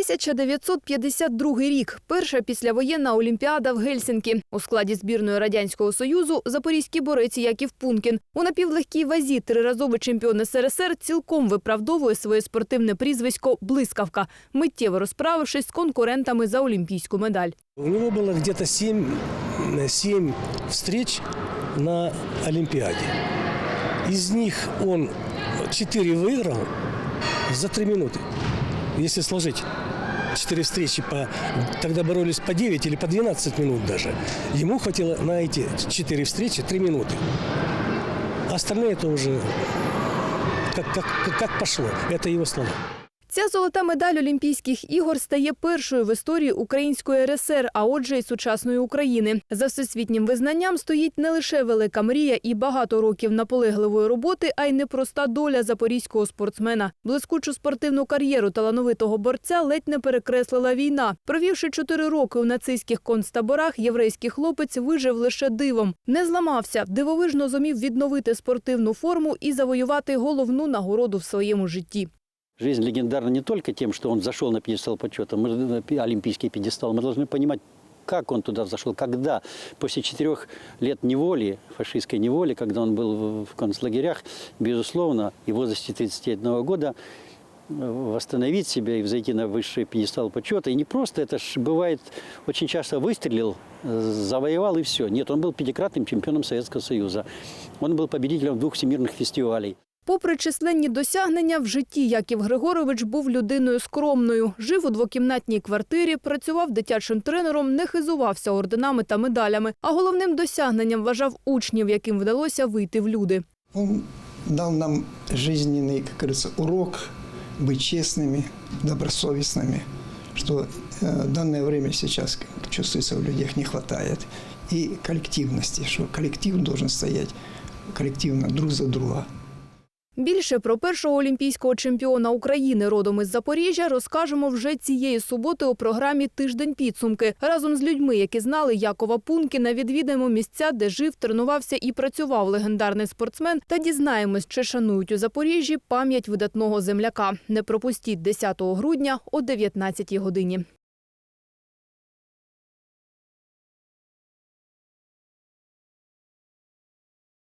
1952 рік. Перша післявоєнна Олімпіада в Гельсінкі. У складі збірної Радянського Союзу запорізький борець Яків Пункін. У напівлегкій вазі триразовий чемпіон СРСР цілком виправдовує своє спортивне прізвисько «Блискавка», миттєво розправившись з конкурентами за олімпійську медаль. У него было где-то 7, 7 встреч на Олимпиаде. Из них он 4 выиграл за 3 минуты. Если сложить 4 встречи, по, тогда боролись по 9 или по 12 минут даже. Ему хватило на эти 4 встречи 3 минуты. Остальные это уже как, как, как пошло. Это его слова. Ця золота медаль Олімпійських ігор стає першою в історії Української РСР, а отже, й сучасної України. За всесвітнім визнанням стоїть не лише велика мрія і багато років наполегливої роботи, а й непроста доля запорізького спортсмена. Блискучу спортивну кар'єру талановитого борця ледь не перекреслила війна. Провівши чотири роки у нацистських концтаборах, єврейський хлопець вижив лише дивом. Не зламався, дивовижно зумів відновити спортивну форму і завоювати головну нагороду в своєму житті. Жизнь легендарна не только тем, что он зашел на пьедестал почета, мы, на пи- олимпийский пьедестал. Мы должны понимать, как он туда зашел, когда. После четырех лет неволи, фашистской неволи, когда он был в- в концлагерях, безусловно, и в возрасте 31 года э, восстановить себя и взойти на высший пьедестал почета. И не просто, это ж бывает, очень часто выстрелил, э, завоевал и все. Нет, он был пятикратным чемпионом Советского Союза. Он был победителем двух всемирных фестивалей. Попри численні досягнення, в житті Яків Григорович був людиною скромною. Жив у двокімнатній квартирі, працював дитячим тренером, не хизувався орденами та медалями. А головним досягненням вважав учнів, яким вдалося вийти в люди. Он дал нам жизненный, как говорится, урок быть честными, добросовестными, что э, в данное время сейчас как чувствуется в людях не хватает. И коллективности, что коллектив должен стоять коллективно друг за друга. Більше про першого олімпійського чемпіона України родом із Запоріжжя розкажемо вже цієї суботи у програмі Тиждень підсумки. Разом з людьми, які знали Якова Пункіна, відвідаємо місця, де жив, тренувався і працював легендарний спортсмен, та дізнаємось, чи шанують у Запоріжжі пам'ять видатного земляка. Не пропустіть 10 грудня о 19 годині.